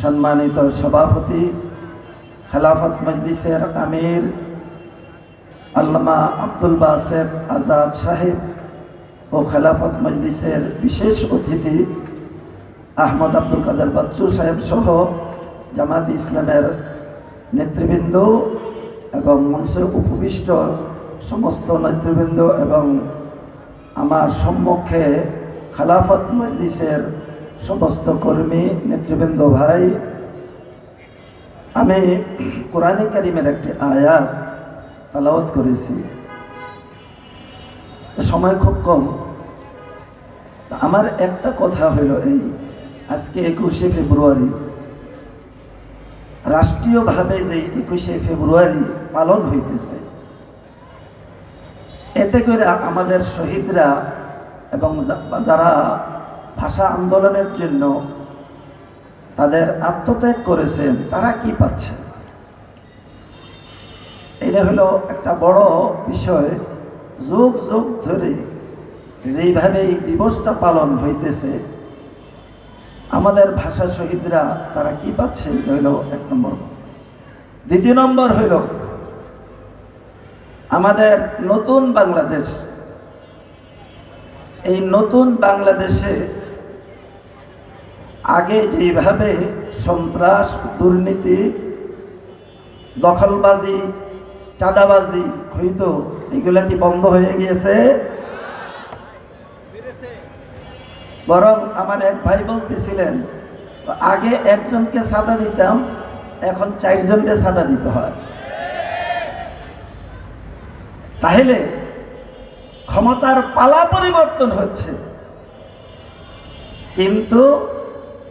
সম্মানিত সভাপতি, খেলাফত মজলিসের আমির, আল্লামা আব্দুল বাসের আজাদ সাহেব ও খেলাফত মজলিসের বিশেষ অতিথি আহমদ আব্দুল কাদের বাচ্চু সাহেব সহ জামাত ইসলামের নেতৃবৃন্দ এবং মঞ্চে উপবিষ্ট সমস্ত নেতৃবৃন্দ এবং আমার সম্মুখে খেলাফত মজলিসের সমস্ত কর্মী, নেতৃবৃন্দ ভাই, আমি কোরআনে কারিমের একটি আয়াত তালাওয়াত করেছি। সময় খুব কম। আমার একটা কথা হইল এই, আজকে একুশে ফেব্রুয়ারি। রাষ্ট্রীয়ভাবে যে একুশে ফেব্রুয়ারি পালন হইতেছে, এতে করে আমাদের শহীদরা এবং যারা ভাষা আন্দোলনের জন্য তাদের আত্মত্যাগ করেছেন, তারা কি পাচ্ছে? এটা হলো একটা বড় বিষয়। যুগ যুগ ধরে যেইভাবে এই দিবসটা পালন হইতেছে, আমাদের ভাষা শহীদরা তারা কি পাচ্ছে? এটা হইল এক নম্বর দ্বিতীয় নম্বর হইল আমাদের নতুন বাংলাদেশ। এই নতুন বাংলাদেশে আগে যেভাবে সন্ত্রাস, দুর্নীতি, দখলবাজি, চাঁদাবাজি হইতো এগুলা কি বন্ধ হয়ে গিয়েছে? বরং আমার এক ভাই বলতেছিলেন, আগে একজনকে সাদা দিতাম, এখন চারজনকে সাদা দিতে হয়। তাহলে ক্ষমতার পালা পরিবর্তন হচ্ছে। কিন্তু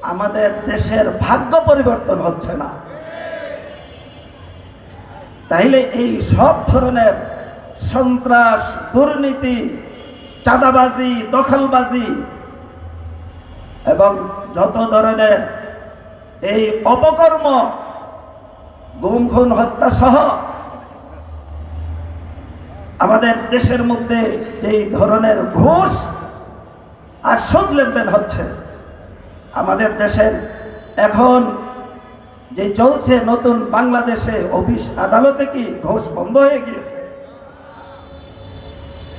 আমাদের দেশের ভাগ্য পরিবর্তন হচ্ছে না। তাইলে এই সব ধরনের সন্ত্রাস, দুর্নীতি, চাঁদাবাজি, দখলবাজি এবং যত ধরনের এই অপকর্ম, গুম, খুন, হত্যা সহ আমাদের দেশের মধ্যে যেই ধরনের ঘুষ আর সুদ লেনদেন হচ্ছে আমাদের দেশের এখন যে চলছে নতুন বাংলাদেশে অফিস আদালতে কি ঘুষ বন্ধ হয়ে গিয়েছে?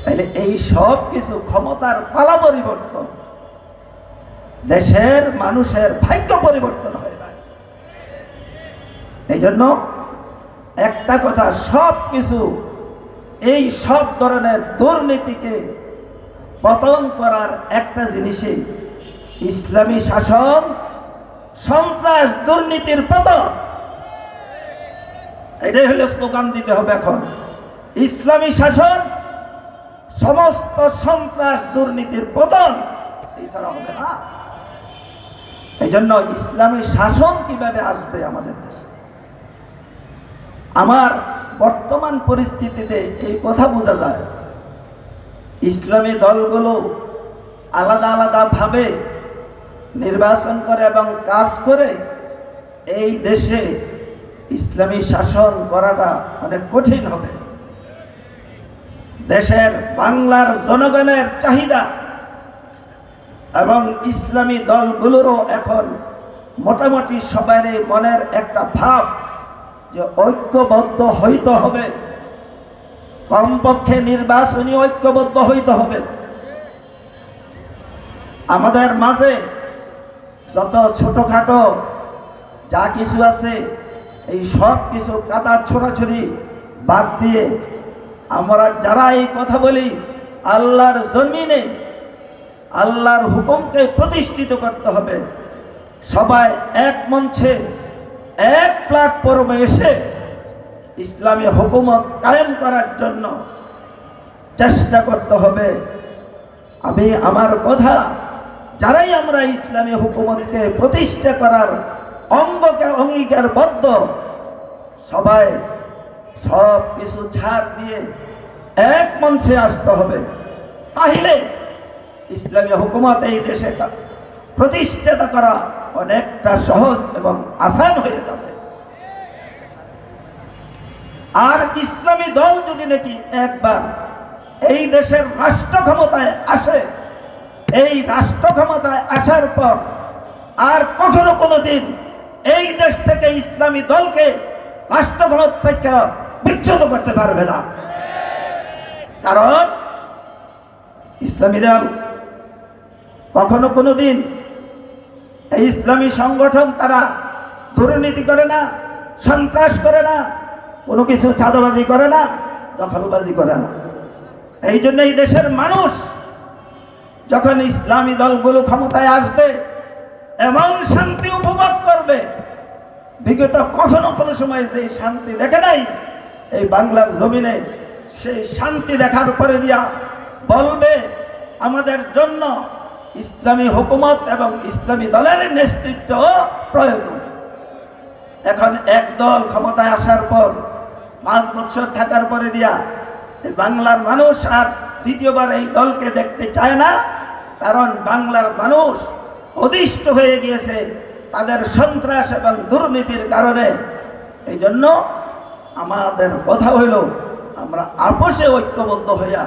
তাহলে এই সব কিছু ক্ষমতার পালা পরিবর্তন দেশের মানুষের ভাগ্য পরিবর্তন হয় না। এই জন্য একটা কথা, সব কিছু এই সব ধরনের দুর্নীতিকে পতন করার একটা জিনিসই ইসলামী শাসন, সন্ত্রাস দুর্নীতির পতন। এটাই হলে স্লোগান দিতে হবে এখন। ইসলামী শাসন, সমস্ত সন্ত্রাস দুর্নীতির পতন। এছাড়া হবে না। এই জন্য ইসলামী শাসন কীভাবে আসবে আমাদের দেশে? আমার বর্তমান পরিস্থিতিতে এই কথা বোঝা যায়। ইসলামী দলগুলো আলাদা আলাদাভাবে নির্বাচন করে এবং কাজ করে, এই দেশে ইসলামী শাসন করাটা অনেক কঠিন হবে। দেশের বাংলার জনগণের চাহিদা এবং ইসলামী দলগুলোরও এখন মোটামুটি সবার মনের একটা ভাব যে ঐক্যবদ্ধ হইতে হবে। কমপক্ষে নির্বাচনী ঐক্যবদ্ধ হইতে হবে। আমাদের মাঝে যত ছোটখাটো যা কিছু আছে, এই সব কিছু কাতার ছোড়াছড়ি বাদ দিয়ে আমরা যারা এই কথা বলি, আল্লাহর জমিনে আল্লাহর হুকুমকে প্রতিষ্ঠিত করতে হবে। সবাই এক মঞ্চে, এক প্ল্যাটফর্মে এসে ইসলামী হুকুমত কায়েম করার জন্য চেষ্টা করতে হবে। আমি আমার কথা যারাই আমরা ইসলামী হুকুমতকে প্রতিষ্ঠা করার অঙ্গকে অঙ্গীকারবদ্ধ, সবাই সব কিছু ছাড় দিয়ে এক মঞ্চে আসতে হবে। তাহলে ইসলামী হুকুমত এই দেশে প্রতিষ্ঠিত করা অনেকটা সহজ এবং আসান হয়ে যাবে। আর ইসলামী দল যদি নাকি একবার এই দেশের রাষ্ট্র ক্ষমতায় আসে এই রাষ্ট্র ক্ষমতায় আসার পর আর কখনো কোনো দিন এই দেশ থেকে ইসলামী দলকে রাষ্ট্রভারত থেকে বিচ্ছুত করতে পারবে না। কারণ ইসলামী দল কখনো কোনো দিন এই ইসলামী সংগঠন তারা দুর্নীতি করে না, সন্ত্রাস করে না, কোনো কিছু চাঁদাবাজি করে না, দখলবাজি করে না। এই জন্য এই দেশের মানুষ যখন ইসলামী দলগুলো ক্ষমতায় আসবে, এমন শান্তি উপভোগ করবে, বিগত কখনো কোনো সময় যে শান্তি দেখে নাই, এই বাংলার জমিনে সেই শান্তি দেখার পরে দিয়া বলবে, আমাদের জন্য ইসলামী হুকুমত এবং ইসলামী দলের নেতৃত্ব প্রয়োজন। এখন এক দল ক্ষমতায় আসার পর, পাঁচ বছর থাকার পরে দিয়া বাংলার মানুষ আর দ্বিতীয়বার এই দলকে দেখতে চায় না। কারণ বাংলার মানুষ অদিষ্ট হয়ে গিয়েছে তাদের সন্ত্রাস এবং দুর্নীতির কারণে। এই জন্য আমাদের কথা হইল, আমরা আপোষে ঐক্যবদ্ধ হইয়া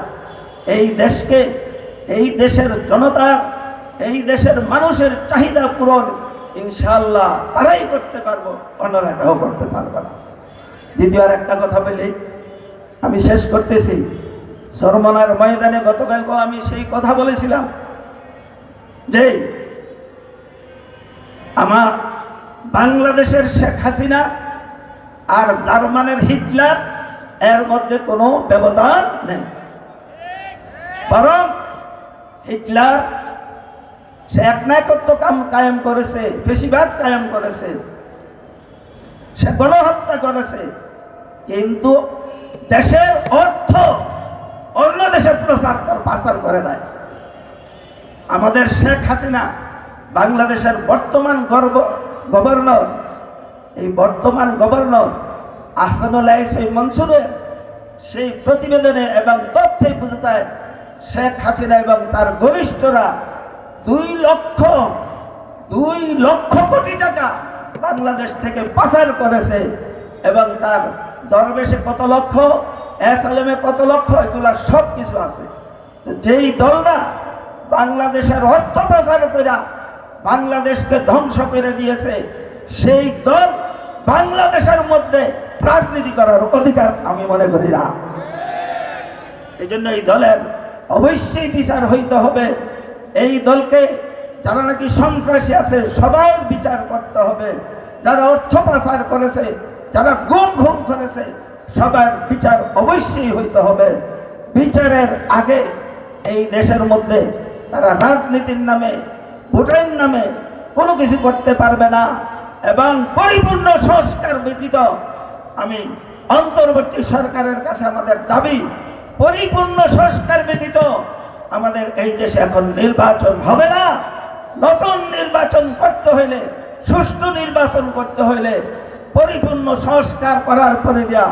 এই দেশকে, এই দেশের জনতার এই দেশের মানুষের চাহিদা পূরণ ইনশাল্লাহ তারাই করতে পারব অন্যরা কেউ করতে পারবে না। দ্বিতীয় আর একটা কথা বলি, আমি শেষ করতেছি। সরমনার ময়দানে গতকালকেও আমি সেই কথা বলেছিলাম। যে আমার বাংলাদেশের শেখ হাসিনা আর জার্মানের হিটলার, এর মধ্যে কোনো ব্যবধান নেই। বরং হিটলার সে এক নায়কত্ব কাম কায়েম করেছে, বেশিরভাগ কায়েম করেছে। সে গণহত্যা করেছে। কিন্তু দেশের অর্থ অন্য দেশে প্রচার পাচার করে নাই। আমাদের শেখ হাসিনা বাংলাদেশের বর্তমান গর্ব গভর্নর। এই বর্তমান গভর্নর আসানুল সেই মনসুরের সেই প্রতিবেদনে এবং তথ্যে বোঝা যায়, শেখ হাসিনা এবং তার ঘনিষ্ঠরা দুই লক্ষ দুই লক্ষ কোটি টাকা বাংলাদেশ থেকে পাচার করেছে এবং তার দরবেশে কত লক্ষ, এস আলমে কত লক্ষ, এগুলা সব কিছু আছে। তো যেই দলরা বাংলাদেশের অর্থ প্রচার বাংলাদেশকে ধ্বংস করে দিয়েছে, সেই দল বাংলাদেশের মধ্যে রাজনীতি করার অধিকার আমি মনে করি না। এই জন্য এই দলের অবশ্যই বিচার হইতে হবে। এই দলকে যারা নাকি সন্ত্রাসী আছে, সবাই বিচার করতে হবে। যারা অর্থ পাচার করেছে, যারা গুম ঘুম করেছে, সবার বিচার অবশ্যই হইতে হবে। বিচারের আগে এই দেশের মধ্যে তারা রাজনীতির নামে, ভোটের নামে কোনো কিছু করতে পারবে না এবং পরিপূর্ণ সংস্কার ব্যতীত আমি অন্তর্বর্তী সরকারের কাছে আমাদের দাবি, পরিপূর্ণ সংস্কার ব্যতীত আমাদের এই দেশে এখন নির্বাচন হবে না। নতুন নির্বাচন করতে হইলে, সুষ্ঠু নির্বাচন করতে হইলে পরিপূর্ণ সংস্কার করার পরে দিয়া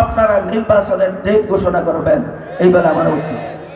আপনারা নির্বাচনের ডেট ঘোষণা করবেন। এই বেলা আমার উদ্দেশ্য।